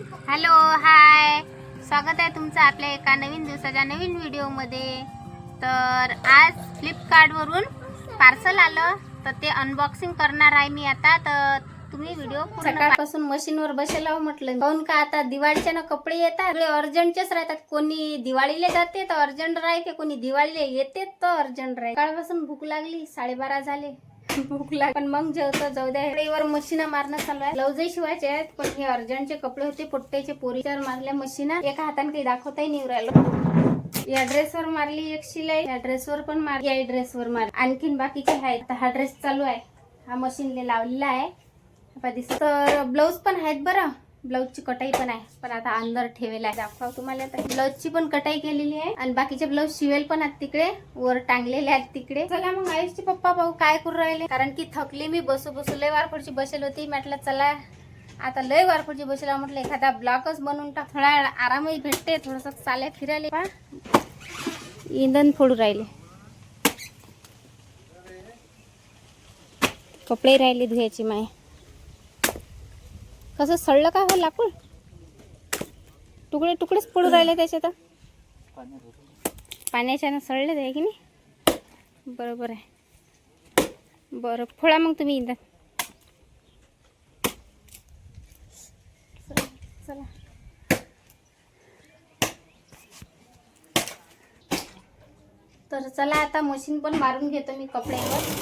Hello hi. स्वागत आहे तुमचं आपल्या एका नवीन दिवसाच्या नवीन व्हिडिओमध्ये. तर आज फ्लिपकार्टवरून पार्सल आलं तर ते अनबॉक्सिंग करणार आहे मी आता. तर तुम्ही व्हिडिओ सकाळपासून मशीनवर बसेला म्हटलं. काऊन का आता दिवाळीच्या ना कपडे येतात? अर्जंटचेच राहतात. कोणी दिवाळीला जाते तर अर्जंट राहते. कोणी दिवाळीला येते तर अर्जंट राहते. सकाळपासून भूक लागली साडेबारा झाले. भूक लाग पण मग जेवतो जाऊ द्या मशीन मारणं चालू आहे. ब्लाऊजही शिवायचे आहेत पण हे अर्जंटचे कपडे होते पोट्ट्याचे पोरीच्यावर मारल्या मशीना एका हाताने काही दाखवताही नाही राहिलो. या ड्रेसवर मारली एक शिलाई या ड्रेसवर पण मारली या ड्रेसवर मार आणखीन बाकीचे आहेत. हा ड्रेस चालू आहे. हा मशीनले लावलेला आहे. दिसत तर ब्लाऊज पण आहेत बरं. ब्लाऊजची कटाई पण आहे. पण आता अंदर ठेवेला आहे. दाखवा तुम्हाला आता. ब्लाऊजची पण कटाई केलेली आहे. आणि बाकीचे ब्लाऊज शिवेल पण आहेत तिकडे. वर टांगलेले आहेत तिकडे. चला मग आयुषचे पप्पा भाऊ काय करू राहिले? कारण की थकली मी. बसू बसू लय वारपडची बसेल होती. म्हटलं चला. आता लय वारपडची बसेल. म्हटलं एखादा ब्लॉकच बनवून टाक. थोडा आरामही भेटते. थोडस चाले फिरायले. पा इंधन फोडू राहिले. कपडे राहिले धुयाची माय. कसं सडलं का हो लाकूड? तुकडे तुकडेच पडू राहिले त्याच्यात पाण्याच्यानं सडले ते आहे की नाही? बरोबर आहे. बरं फोडा मग तुम्ही इंधन चला, चला. तर चला आता मशीन पण मारून घेतो मी कपड्यावर.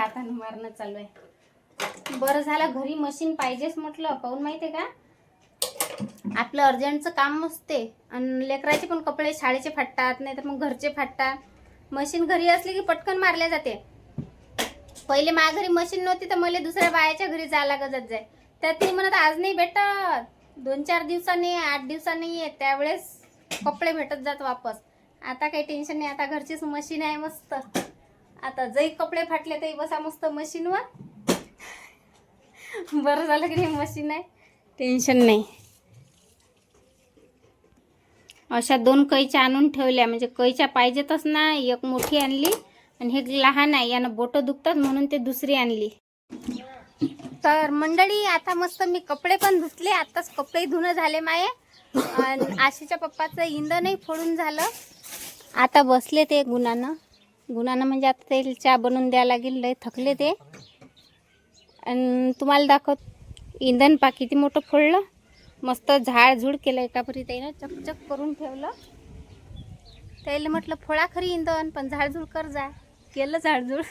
हातानं मारणं चालू आहे. बरं झालं घरी मशीन पाहिजेच म्हटलं. पाहून माहिती आहे का? आपलं अर्जंटचं काम असते. आणि लेकराचे पण कपडे शाळेचे फाटतात नाही तर मग घरचे फाटतात. मशीन घरी असली की पटकन मारल्या जाते. पहिले माझ्या घरी मशीन नव्हती तर मला दुसऱ्या बायाच्या घरी जायला लागत जाय. त्यात ती म्हणत आज नाही भेटत. दोन चार दिवसांनी आठ दिवसांनी आहे त्यावेळेस कपडे भेटत जात वापस. आता काही टेन्शन नाही आता घरचीच मशीन आहे मस्त. आता जरी कपडे फाटले तरी बसा मस्त मशीनवर. बरं झालं की नाही मशीन आहे? टेन्शन नाही. अशा दोन कैच्या आणून ठेवल्या म्हणजे कैच्या पाहिजेतच ना एक मोठी आणली आणि हे लहान आहे यानं बोटं दुखतात म्हणून ते दुसरी आणली. तर मंडळी आता मस्त मी कपडे पण धुतले आताच कपडे धुणं झाले माये. आणि आशीच्या पप्पाचं इंधनही फोडून झालं. आता बसले ते गुणानं. गुणानं म्हणजे आता ते चहा बनवून द्यायला लागेल लय थकले ते. आणि तुम्हाला दाखवत इंधन पा किती मोठं फोडलं. मस्त झाड झुड केलं एकापरी त्यानं चकचक करून ठेवलं. त्याला म्हटलं फोळा खरी इंधन पण झाडझूड कर जा. केलं झाडझूड.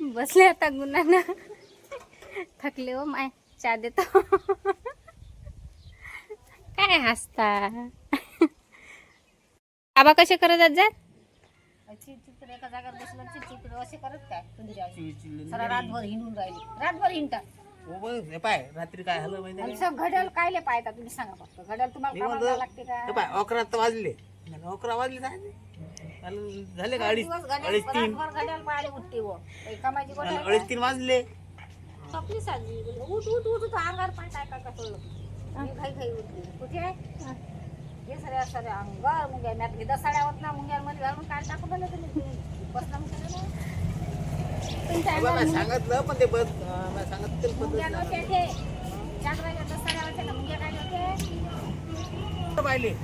बसले आता गुणानं. थकले हो माय चहा देतो. काय हसता. आबा कसे करत जात? चिडचिड एका जागेवर बसलं चिडचिड असे करत काय? तुम्ही सारा रातभर हिंडून राहिले. रातभर हिंडता हो बघ, हे पाय रात्री काय झालं माहिती आणि कायले पाहता तुम्ही सांगा फक्त. घड्याळ तुम्हाला कामाला जावं लागते हे का पाय अकरा तर वाजले. अकरा वाजले झाले आणि झाले का अडीच? दिवस घड्याळ अडीच तीन. रातभर घड्याळ पाहिले उठते व. काही कामाची गोष्ट आणि आहे अडीच का? तीन वाजले. थकली साजली उठ उठ उठ अंगार पाय काय काय मी घाई घाई उठली. कुठे आहे? हे सऱ्या सऱ्या अंगार मुंग्या मी आता दस साड्या होत ना मुंग्यांमध्ये घालून काय टाकून दिलं तुम्ही बसला मग त्याला. तुमच्या बाबा, अंगावर मी सांगितलं पण ते बस अं, मी सांगितलं ते मुंग्या पद्धत नव्हत्या ते चार वाजता दस साड्या होत्या ना मुंग्या काय होते पाहिले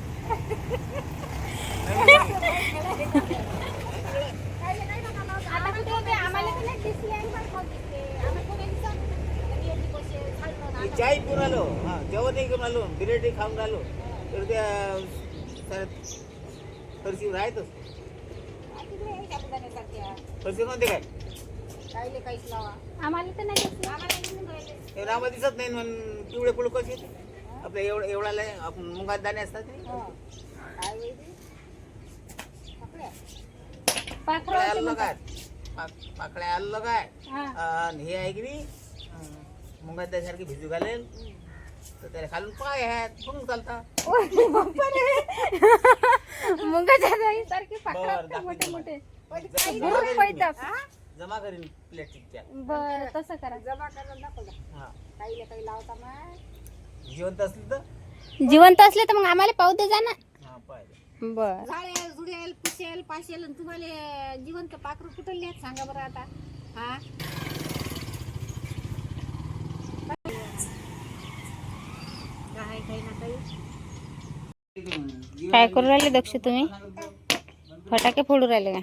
आता कुठे होते? आम्हाला तर नाही दिसले आणि दिसले आम्हाला दिसत? चाय आलो. हा जेवणही आलो. बिर्याणी खाऊन आलो. तर त्या फरशी राहतच नव्हते काय काहीले काहीच लावा आम्हाला तर नाही दिसलं. आम्हाला इकडून राहिले. दिसत नाही म्हणून पिवळे पुढे कसे आपल्या एवढं एवढ्याला आपण मुंगात दाणे असतात ते. हं. काय वेळ ती? पकड्या. पाखरं पाकळ्या होते आलं. काय पाक- पाकळ्या आलं काय हा. आणि हे आहे की नाही मुंगात दाण्यासारखी भिजू घालेल तर त्याला खालून पाय आहेत. म्हणून चालतात मुंगाच्या जाई सारखे बरं, पाखरं असतात दाखवीन मोठे. मोठे. जमा बरोबर करीन पळतात. मी. जमा करीन प्लॅस्टिकच्या बरं तसं करा. जमा करून दाखव ना. हा. काहीले काही लावता मग जिवंत असली तर? जिवंत असले तर मग आम्हाला पाहू दे जा ना. हा बर. झाडेल जुडेल पुसेल पाशेल आणि तुम्हाला जिवंत पाखरू कुठं लिहात सांगा बरं आता. हा काही काही ना काही काय करू राहिले दक्ष तुम्ही? फटाके फोडू राहिले का?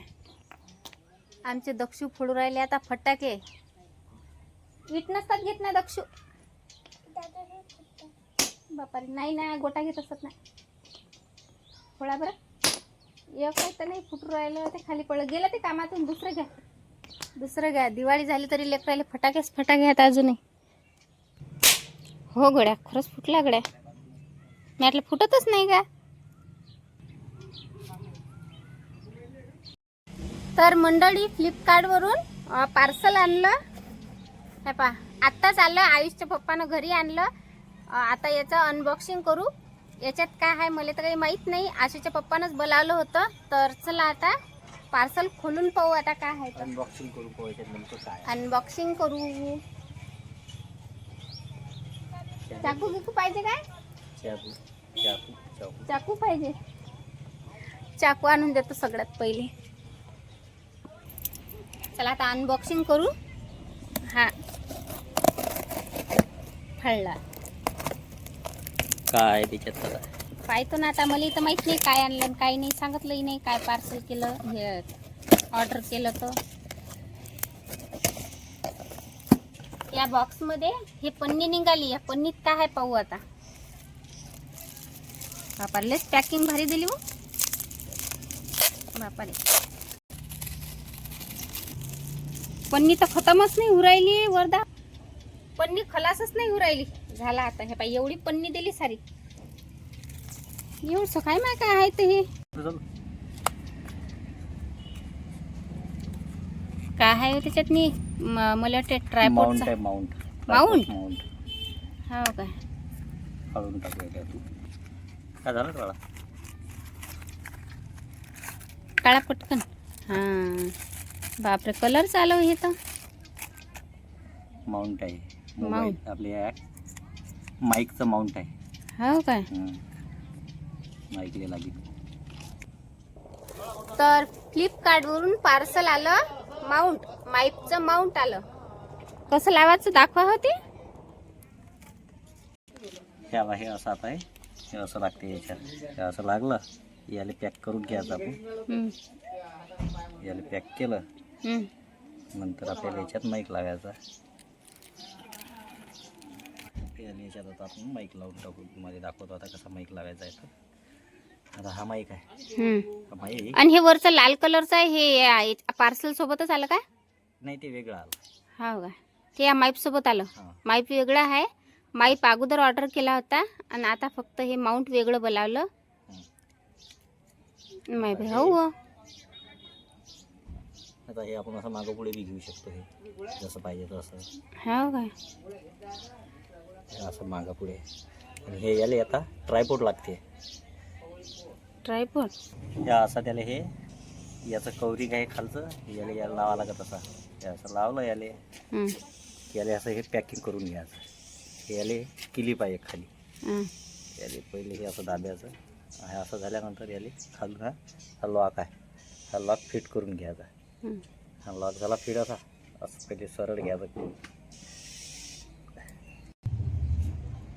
आमचे दक्षू फोडू राहिले आता फटाके. विट नसतात घेत ना दक्षू. बापारे नाही ना गोटा घेत असत ना. फोडा बरं. एक तर नाही फुटू राहिलं ते खाली पडलं. गेलं ते कामातून दुसरं घ्या. दुसरं घ्या. दिवाळी झाली तरी लेकरायला फटाकेच फटाके आहेत अजूनही. हो गड्या खरंच फुटला गड्या. मी म्हटलं फुटतच नाही का? तर मंडळी फ्लिपकार्टवरून पार्सल आणलं. हे पा आत्ताच आलं आयुषच्या पप्पानं घरी आणलं. आता याचं अनबॉक्सिंग करू. याच्यात काय आहे मला तर काही माहीत नाही. आशूच्या पप्पानंच बोलावलं होतं. तर चला आता पार्सल खोलून पाहू आता काय आहे अनबॉक्सिंग करू पोहायच्यात नेमकं काय अनबॉक्सिंग करू. चाकू गिकू पाहिजे काय? चाकू. चाकू पाहिजे. चाकू आणून देतो सगळ्यात पहिले. चला आता अनबॉक्सिंग करू. हा. फळला. काय त्याच्यात पाहतो ना आता मला इथं माहीत नाही काय आणलं आणि काय नाही सांगितलंही नाही काय पार्सल केलं हे ऑर्डर केलं तर. या बॉक्समध्ये हे पन्नी निघाली या पन्नीत काय आहे पाहू आता. बापारलेच पॅकिंग भारी दिली हो. बापारे पन्नी तर खतमच नाही उरायली वरदा. पन्नी खलासच नाही उरायली. झाला आता हे पाय एवढी पन्नी दिली सारी. एवढं काय माय काय आहे ते? हे काय आहे हो त्याच्यात म- मला वाटते आहे माउंट? माउंट हो काय. काढून टाकूया तू? काय झालं काढा काळा पटकन. हां. बापरे कलर चालू हे तर. माउंट आहे. मोबाईल आपले माईकचं माउंट आहे. हो काय माईकले लागेल. तर फ्लिपकार्टवरून पार्सल आलं माउंट माईपचं माउंट आलं. कसं लावायचं दाखवा होते हे हे असं आता आहे. हे असं लागते याच्यात. हे असं लागलं याला पॅक करून घ्यायचं आपण. याला पॅक केलं नंतर आपल्याला याच्यात माईक लावायचा. याला याच्यात आता आपण माईक लावून टाकू. तुम्हाला दाखवतो आता कसा माईक लावायचा आहे तर आता हा माईक आहे. हा माईक आणि हे वरचं लाल कलरचं आहे हे पार्सल सोबतच आलं काय नाही ते वेगळं आलं. हो का? ते या माईप सोबत आलं. हां. माईप वेगळं आहे माईप अगोदर ऑर्डर केला होता आणि आता फक्त हे माउंट वेगळं बोलावलं. माईप हो हो. आता हे आपण असं मागं पुढे बी घेऊ शकतो हे. जसं पाहिजे तसं. हो काय हे असं मागं पुढे. आणि हे याला आता ट्रायपोर्ट लागते. ट्रायपॉड हे असं त्याला हे याचं कवरिंग आहे खालचं याला याला लावा लागत असा. हे असं लावलं याले. याले असं हे पॅकिंग करून घ्यायचं याले किलीप आहे एक खाली याले पहिले हे असं दाब्याचं हे असं झाल्यानंतर याले खालून हा हा लॉक आहे. हा लॉक फिट करून घ्यायचा. हा. लॉक झाला फिट असा. असं पहिले सरळ घ्यायचं.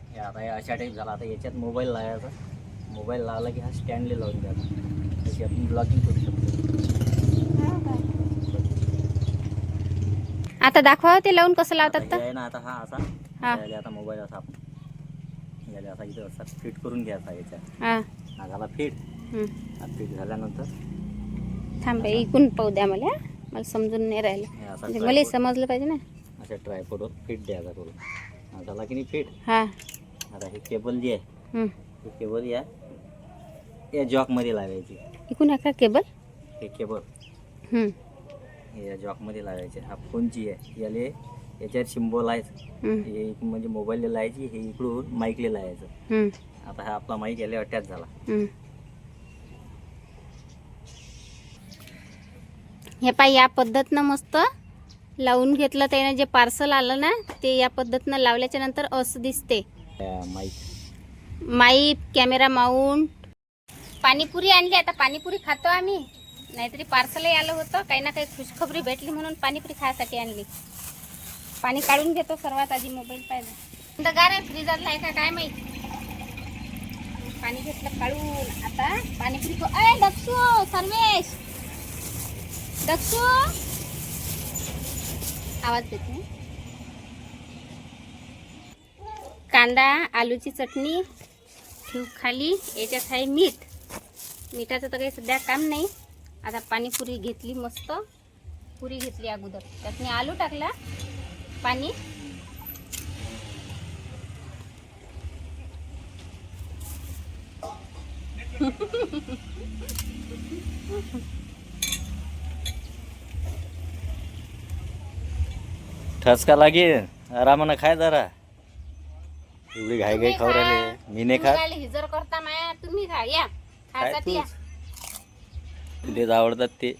हे आता हे अशा टाईप झाला. आता याच्यात मोबाईल लावायचा. मोबाईल लावला की हा स्टँडले लावून द्यायचा त्याची आपण ब्लॉकिंग करू शकतो. आता दाखवा ते लावून कसं आता लावतात हे तर आहे ना आता हा असा हा. आता मोबाईल असा आपण याले असा इथं असा फिट करून घ्यायचा याच्यात. हा. हा झाला फिट हं. हा फिट झाल्यानंतर थांब बाई, इकून पाहू द्या मला हा. मला समजून नाही राहिलं. हे असा म्हणजे tripod- समजलं पाहिजे ना. अशा ट्रायपोडवर फिट द्यायचा तुला हा झाला की नाही फिट हा. आता हे केबल जी आहे हं. ही केबल या या जॉकमध्ये लावायची. इकून आहे का केबल हे केबल हं. हे या जॉकमध्ये लावायचे. हा फोनची आहे. याले याच्यात सिम्बॉल आहे हं. म्हणजे मोबाईलला लावायची हे इकडून माईकला लावायचं. हं. आता हा आपला माईक याला अटॅच झाला. हं. हे पाय या पद्धतनं मस्त लावून घेतलं त्यानं जे पार्सल आलं ना ते या पद्धतीनं लावल्याच्या नंतर असं दिसते. माईक माईप कॅमेरा माऊंट पाणीपुरी आणली आता पाणीपुरी खातो आम्ही. नाहीतरी पार्सलही आलं होतं काही ना काही खुशखबरी भेटली म्हणून पाणीपुरी खायसाठी आणली. पाणी काढून घेतो सर्वात आधी मोबाईल पाहिजे. गार आहे? फ्रीजरला आहे का? काय माहीत? पाणी घेतलं काढून. आता पाणीपुरी खाऊ अय दक्षू सर्वेश. दक्षू आवाज देते कांदा आलूची चटणी ठेवू खाली. याच्यात आहे मीठ. मिठाचं तर काही सध्या काम नाही. आता पाणीपुरी घेतली मस्त. पुरी घेतली अगोदर. त्यात मी आलू टाकला. पाणी. ठसका लागे आरामानं खाय जरा. एवढी घाई घाई खाऊ राहिले. मी नाही खात. तुम्ही हिजर करता माया. तुम्ही खा. या. तूच तुलेच आवडतात ते.